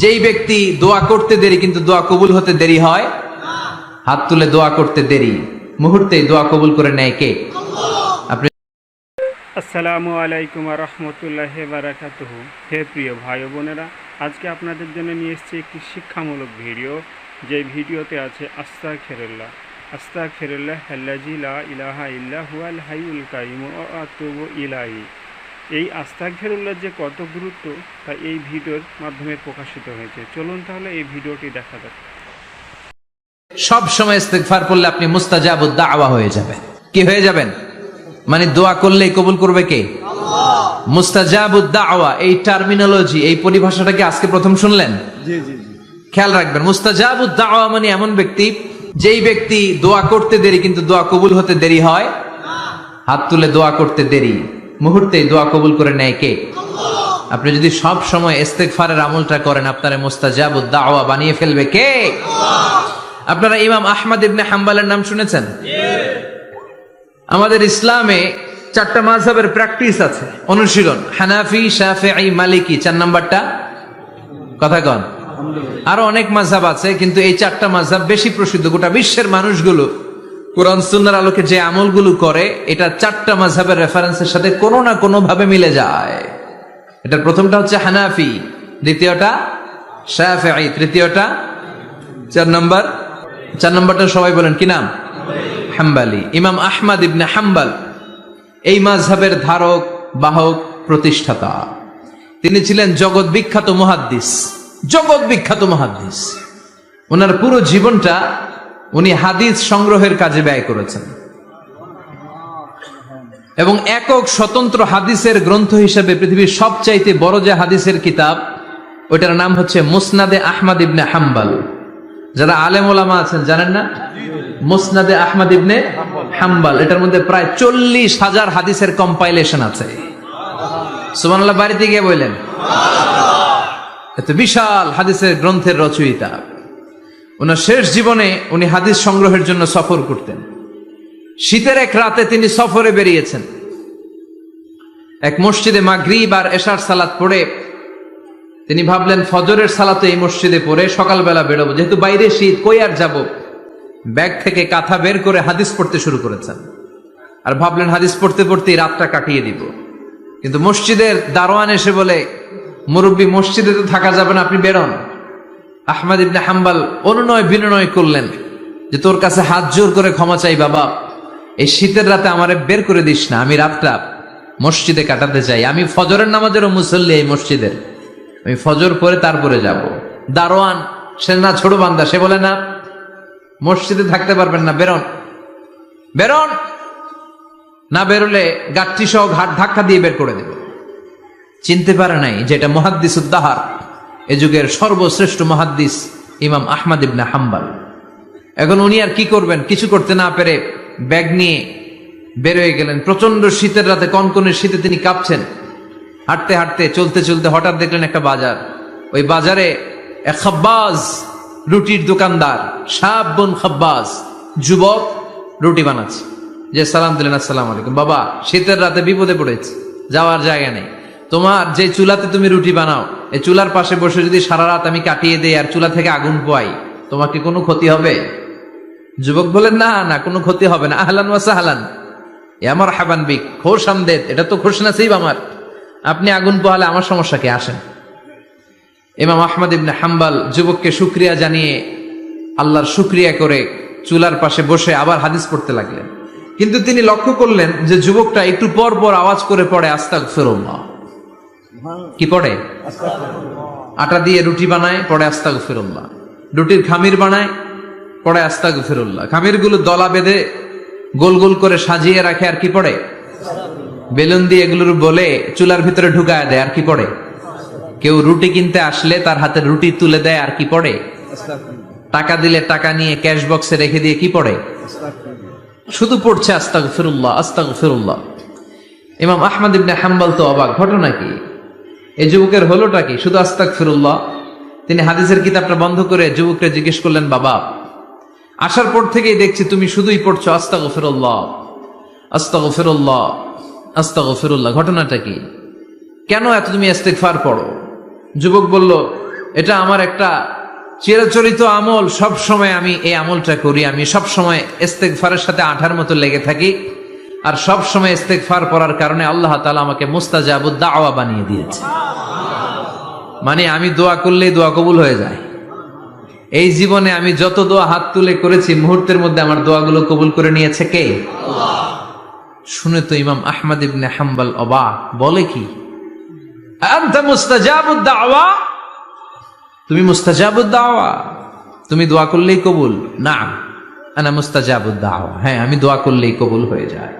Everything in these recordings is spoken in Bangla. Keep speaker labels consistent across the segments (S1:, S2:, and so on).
S1: যেই ব্যক্তি দোয়া করতে দেরি কিন্তু দোয়া কবুল হতে দেরি হয়, হাত তুলে দোয়া করতে দেরি। মুহূর্তে দোয়া কবুল করে নেয় কে? আপনি
S2: আসসালামু আলাইকুম রহমতুল্লাহ বারাকাতুহ। হে প্রিয় ভাই বোনেরা, আজকে আপনাদের জন্য নিয়ে এসেছি একটি শিক্ষামূলক ভিডিও। যে ভিডিওতে আছে আস্তা খেরুল্লাহ আস্তা খেরুল্লাহ লা ইলাহা ইল্লা হুয়াল হাইউল কাইম ও আতুবু ইলাহি এই আস্তা খেরুল্লাহ যে কত গুরুত্ব তা এই ভিডিওর মাধ্যমে প্রকাশিত হয়েছে। চলুন তাহলে এই ভিডিওটি দেখা যাক।
S1: সব সময় ইস্তেগফার করলে আপনি মুস্তাজাবুদ দাওয়া হয়ে যাবেন। কি হয়ে যাবেন? মানে দোয়া করলেই কবুল করবে কে? মুস্তাজাবুদ দাওয়া এই টার্মিনোলজি এই পরিভাষাটা কি আজকে প্রথম শুনলেন? খেয়াল রাখবেন মুস্তাজাবুদ দাওয়া মানে এমন ব্যক্তি যেই ব্যক্তি দোয়া করতে দেরি কিন্তু দোয়া কবুল হতে দেরি হয়। হাত তুলে দোয়া করতে দেরি। মুহূর্তে দোয়া কবুল করে নেয় কে? আপনি যদি সব সময় ইস্তেগফারের আমলটা করেন, আপনারা মুস্তাজাবুদ দাওয়া বানিয়ে ফেলবে কে? আপনারা ইমাম আহমদ ইবনে হাম্বালের নাম শুনেছেন? আমাদের ইসলামে চারটা মাযহাবের প্র্যাকটিস আছে। অনুশীলন, হানাফি, শাফিঈ, মালিকি, চার নাম্বারটা? কথা কন। আরও অনেক মাযহাব আছে, কিন্তু এই চারটা মাযহাব বেশি প্রসিদ্ধ। গোটা বিশ্বের মানুষগুলো কোরআন সুন্নাহর আলোকে যে আমলগুলো করে, এটা চারটা মাযহাবের রেফারেন্সের সাথে কোনো না কোনো ভাবে মিলে যায়। এটার প্রথমটা হচ্ছে হানাফি, দ্বিতীয়টা শাফিঈ, তৃতীয়টা চার নম্বর। চার নম্বরটা সবাই বলেন, কি নাম? হাম্বালি। ইমাম আহমাদ ইবনে হাম্বাল, এই মাযহাবের ধারক, বাহক, প্রতিষ্ঠাতা। তিনি ছিলেন জগৎ বিখ্যাত মহাদ্দিস, জগৎ বিখ্যাত মহাদ্দিস। ওনার পুরো জীবনটা উনি হাদিস সংগ্রহের কাজে ব্যয় করেছেন। এবং একক স্বতন্ত্র হাদিসের গ্রন্থ হিসেবে পৃথিবীর সবচাইতে বড় যে হাদিসের কিতাব, ওইটার নাম হচ্ছে মুসনাদে আহমদ ইবনে হাম্বাল। যারা আলেম ওলামা আছেন, জানেন না? মুসনাদে আহমদ ইবনে হাম্বাল। এটার মধ্যে প্রায় চল্লিশ হাজার হাদিসের কম্পাইলেশন আছে। সুমানুল্লাহ বাড়িতে গিয়ে বললেন, এত বিশাল হাদিসের গ্রন্থের রচয়িতা। ওনার শেষ জীবনে উনি হাদিস সংগ্রহের জন্য সফর করতেন। শীতের এক রাতে তিনি সফরে বেরিয়েছেন। এক মসজিদে মাগরিব আর এশার সালাত পড়ে তিনি ভাবলেন, ফজরের সালাতে এই মসজিদে পড়ে সকালবেলা বেরোবো। যেহেতু বাইরে শীত, কই আর যাব? ব্যাগ থেকে কাঁথা বের করে হাদিস পড়তে শুরু করেছেন। আর ভাবলেন, হাদিস পড়তে পড়তেই রাতটা কাটিয়ে দিব। কিন্তু মসজিদের দারোয়ান এসে বলে, মুরব্বী, মসজিদে তো থাকা যাবে না, আপনি বেরোন। আহমদ ইবনে হাম্বাল অনুনয় বিনয় করলেন যে, তোর কাছে হাত জোর করে ক্ষমা চাই বাবা। এই শীতের রাতে আমারে বের করে দিস না। আমি রাতটা মসজিদে কাটাতে চাই। আমি ফজরের নামাজেরও মুসল্লি এই মসজিদের। আমি ফজর পরে তারপরে যাব। দারোয়ান, সে না ছোট বান্দা, সে বলে, না, মসজিদে থাকতে পারবেন না, বেরোন। বেরোন? না, বেরোলে গাঠটি সহ ঘাট ধাক্কা দিয়ে বের করে দেব। চিনতে পারে নাই যেটা মহাদ্দিস উদ্দাহার এ যুগের সর্বশ্রেষ্ঠ মহাদ্দিস ইমাম আহমদ ইবনে হাম্বাল। এখন উনি আর কি করবেন? কিছু করতে না পেরে ব্যাগ নিয়ে বেরোয় গেলেন। প্রচণ্ড শীতের রাতে কনকনের শীতে তিনি কাঁপছেন। হাঁটতে হাঁটতে, চলতে চলতে হঠাৎ দেখলেন একটা বাজার। ওই বাজারে এক খাব্বাজ রুটির দোকানদার, সাব বোন খাব্বাজ, যুবক রুটি বানাচ্ছে। যে সালাম দিলেন, আসসালাম আলাইকুম বাবা, শীতের রাতে বিপদে পড়েছে, যাওয়ার জায়গা নেই। তোমার যে চুলাতে তুমি রুটি বানাও এই চুলার পাশে বসে যদি সারা রাত আমি কাটিয়ে দেই আর চুলা থেকে আগুন পোয়াই তোমাকে কোনো ক্ষতি হবে? যুবক বলেন, না না, কোনো ক্ষতি হবে না। আহলান ওয়াসা হালান এ আমার হাবান বিক, খোশ আমদেদ, এটা তো খোশ নাসিব আমার। আপনি আগুন পোহালে আমার সমস্যা কে? আসেন। ইমাম আহমদ ইবনে হাম্বাল যুবককে শুক্রিয়া জানিয়ে আল্লাহর শুক্রিয়া করে চুলার পাশে বসে আবার হাদিস পড়তে লাগলেন। কিন্তু তিনি লক্ষ্য করলেন যে যুবকটা একটু পর পর আওয়াজ করে পড়ে আস্তাক ফেরোল্লাহ কি পড়ে? আটা দিয়ে রুটি বানায়, পড়ে আস্তাক ফেরোল্লাহ রুটির খামির বানায়, পড়ে আস্তাক ফেরোল্লাহ খামিরগুলো দলা বেঁধে গোল গোল করে সাজিয়ে রাখে, আর কি পড়ে? বেলুন দিয়ে এগুলোর বলে চুলার ভিতরে ঢুকায় দেয়, আর কি পড়ে? কেউ রুটি কিনতে আসলে তার হাতে রুটি তুলে দেয়, আর কি পড়ে? টাকা দিলে টাকা নিয়ে ক্যাশ বক্সে রেখে দিয়ে কি পড়ে? শুধু পড়ছে আস্তাক ফিরুল্লাহ আস্তাক ফিরুল্লাহ ইমাম আহমদ ইবনে হাম্বাল তো অবাক। ঘটনা কি? এই যুবকের হলোটা কি? শুধু আস্তাক ফিরুল্লাহ তিনি হাদিসের কিতাবটা বন্ধ করে যুবককে জিজ্ঞেস করলেন, বাবা, আসার পর থেকেই দেখছি তুমি শুধুই পড়ছো আস্তাক ফিরুল্লাহ আস্তাক ফিরুল্লাহ আস্তাক ফিরুল্লাহ ঘটনাটা কি? কেন এত তুমি ইস্তেগফার পড়ো? যুবক বলল, এটা আমার একটা চিরাচরিত আমল। সব সময় আমি এই আমলটা করি। আমি সব সময় ইস্তেগফারের সাথে আঠার মতো লেগে থাকি। আর সব সময় ইস্তেগফার পড়ার কারণে আল্লাহ তালা আমাকে মুস্তাজাবুদ দাওয়া বানিয়ে দিয়েছে। মানে আমি দোয়া করলেই দোয়া কবুল হয়ে যায়। এই জীবনে আমি যত দোয়া হাত তুলে করেছি, মুহূর্তের মধ্যে আমার দোয়াগুলো কবুল করে নিয়েছে কে? শুনে তো ইমাম আহমদ ইবনে হাম্বল অবাক। বলে কি? তুমি মুস্তাজাবুদ দাওয়া? তুমি দোয়া করলেই কবুল? না আনা মুস্তাজাবুদ দাওয়া। হ্যাঁ আমি দোয়া করলেই কবুল হয়ে যায়।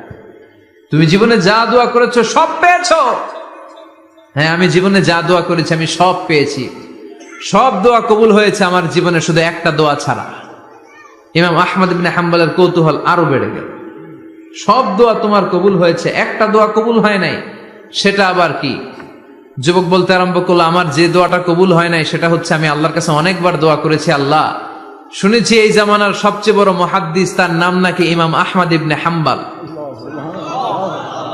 S1: তুমি জীবনে যা দোয়া করেছ, সব পেয়েছ। হ্যাঁ আমি জীবনে যা দোয়া করেছি, আমি সব পেয়েছি। সব দোয়া কবুল হয়েছে আমার জীবনে, শুধু একটা দোয়া ছাড়া। ইমাম আহমদ ইবনে হাম্বলের কৌতূহল আরও বেড়ে গেল। সব দোয়া তোমার কবুল হয়েছে, একটা দোয়া কবুল হয় নাই, সেটা আবার কি? যুবক বলতে আরম্ভ করল, আমার যে দোয়াটা কবুল হয় নাই, সেটা হচ্ছে আমি আল্লাহর কাছে অনেকবার দোয়া করেছি, আল্লাহ। শুনেছি এই জামানার সবচেয়ে বড় মহাদ্দিস, তার নাম নাকি ইমাম আহমদ ইবনে হাম্বাল।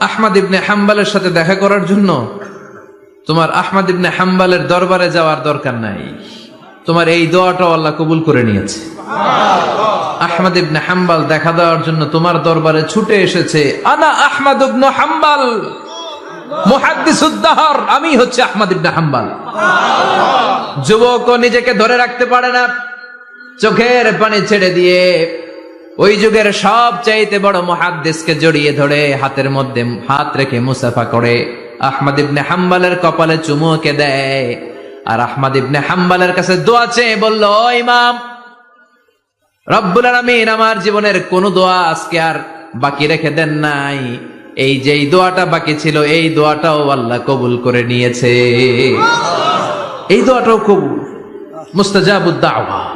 S1: আহমদ ইবনে হাম্বালের সাথে দেখা করার জন্য? তোমার আহমদ ইবনে হাম্বালের দরবারে যাওয়ার দরকার নাই। তোমার এই দোয়াটাও আল্লাহ কবুল করে নিয়েছে। আহমদ ইবনে হাম্বাল দেখা দেওয়ার জন্য তোমার দরবারে ছুটে এসেছে, আনা আহমদ ইবনে হাম্বাল মুহাদ্দিসুদ্দাহর আমি হচ্ছে আহমদ ইবনে হাম্বাল। যুবক নিজেকে ধরে রাখতে পারে না, চোখের পানি ছেড়ে দিয়ে ওই যুগের সব চাইতে বড় মহাদ্দেশকে জড়িয়ে ধরে হাতের মধ্যে হাত রেখে মুসাফা করে। আহমদ ইবনে হাম্বালের কপালে চুমুকে দেয়। আর আহমদ ইবনে হাম্বালের কাছে দোয়া চেয়ে বলল, "ও ইমাম, রব্বুল আলামিন, আমার জীবনের কোন দোয়া আজকে আর বাকি রেখে দেন নাই। এই যে দোয়াটা বাকি ছিল, এই দোয়াটাও আল্লাহ কবুল করে নিয়েছে। এই দোয়াটাও কবুল। মুস্তাজাবুদ দাওয়া।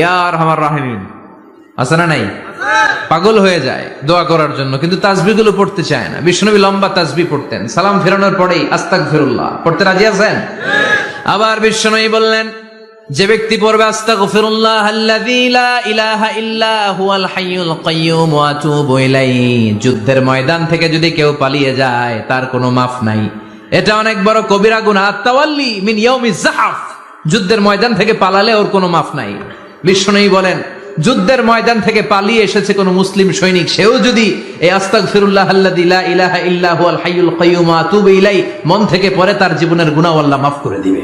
S1: ইয়ার আমার রাহিমিন। আছে না নাই? পাগল হয়ে যায় দোয়া করার জন্য, কিন্তু তাসবি গুলো পড়তে চায় না। বিষ্ণবী লম্বা তাসবি পড়তেন। সালাম ফেরানোর পরেই আস্তাক ফিরুল্লাহ পড়তে রাজি আছেন? আবার বিষ্ণবী বললেন, যে ব্যক্তি পড়বে আস্তাগফিরুল্লাহ আল্লাযী লা ইলাহা ইল্লা হুয়াল হাইয়ুল কাইয়্যুম ওয়া আতুবু ইলাইহি। যুদ্ধের ময়দান থেকে যদি কেউ পালিয়ে যায়, তার কোনো মাফ নাই। এটা অনেক বড় কবিরা গুনাহ। তাওয়াল্লি মিন ইয়াউমিজ জাহাফ যুদ্ধের ময়দান থেকে পালালে ওর কোনো মাফ নাই। বিষ্ণুই বলেন যুদ্ধের ময়দান থেকে পালিয়ে এসেছে কোন মুসলিম সৈনিক। সেও যদি এই ইলাহা হাইয়ুল ইলাই মন থেকে পরে তার জীবনের গুনাহ আল্লাহ মাফ করে দিবে।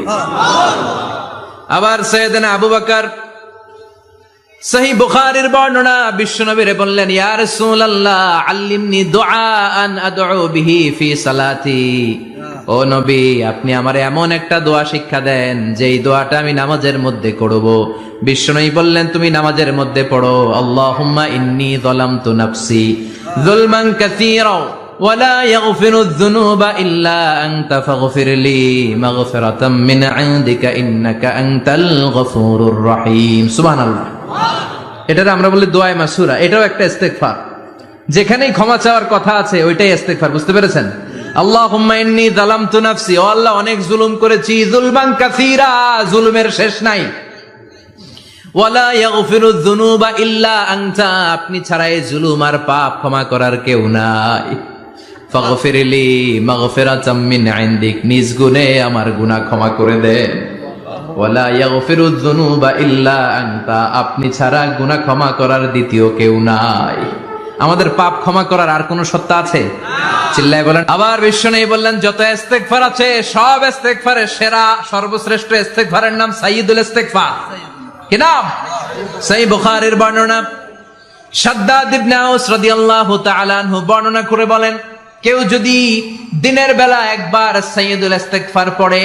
S1: আবার সৈয়দনা আবু বকর সহি বুখারীর বর্ণনা বিশ্বনবীরে বললেন ইয়া রাসূলুল্লাহ আল্লিমনি দুআআন আদউ বিহি ফি সালাতি ও নবী আপনি আমারে এমন একটা দোয়া শিক্ষা দেন যেই দোয়াটা আমি নামাজের মধ্যে করব বিশ্বনবী বললেন তুমি নামাজের মধ্যে পড়ো আল্লাহুম্মা ইন্নী যালামতু নাফসি যুলমান কাসীরা ولا يغفر الذنوب إلا أنت فاغفر لي مغفرة من عندك إنك أنت الغفور الرحيم سبحان الله এটার আমরা বলি দোয়াই মাসুরা, এটাও একটা ইস্তেগফার। যেখানেই ক্ষমা চাওয়ার কথা আছে, ওইটাই ইস্তেগফার, বুঝতে পেরেছেন? আল্লাহুম্মা ইন্নী যালামতু নাফসি, ও আল্লাহ অনেক জুলুম করেছি, জুলমান কাসীরা, জুলুমের শেষ নাই। ওয়ালা ইয়াগফিরু যুনুবা ইল্লা আনতা, আপনি ছাড়া এই জুলুম আর পাপ ক্ষমা করার কেউ নাই। ফাগফিরলি মাগফিরাতাম মিন ইনদিক, নিজ গুণে আমার গুনাহ ক্ষমা করে দেন। আপনি ছাড়া গুনাহ ক্ষমা করার দ্বিতীয় কেউ নাই। আমাদের পাপ ক্ষমা করার আর কোন সত্তা আছে? চিল্লায় বলেন, আবার বিশ্ব নেই বললেন, যত ইস্তেগফার আছে, সব ইস্তেগফারের সেরা, সর্বশ্রেষ্ঠ ইস্তেগফারের নাম সাইয়্যিদুল ইস্তেগফার। কি নাম? সেই বুখারীর বর্ণনা। সাদ্দাদ ইবনে আউস রাদিয়াল্লাহু তাআলা আনহু বর্ণনা করে বলেন, কেউ যদি দিনের বেলা একবার সাইয়্যিদুল ইস্তেগফার পড়ে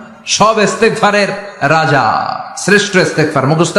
S1: সব ইস্তেকফারের রাজা শ্রেষ্ঠ ইস্তেগফার মুখস্থ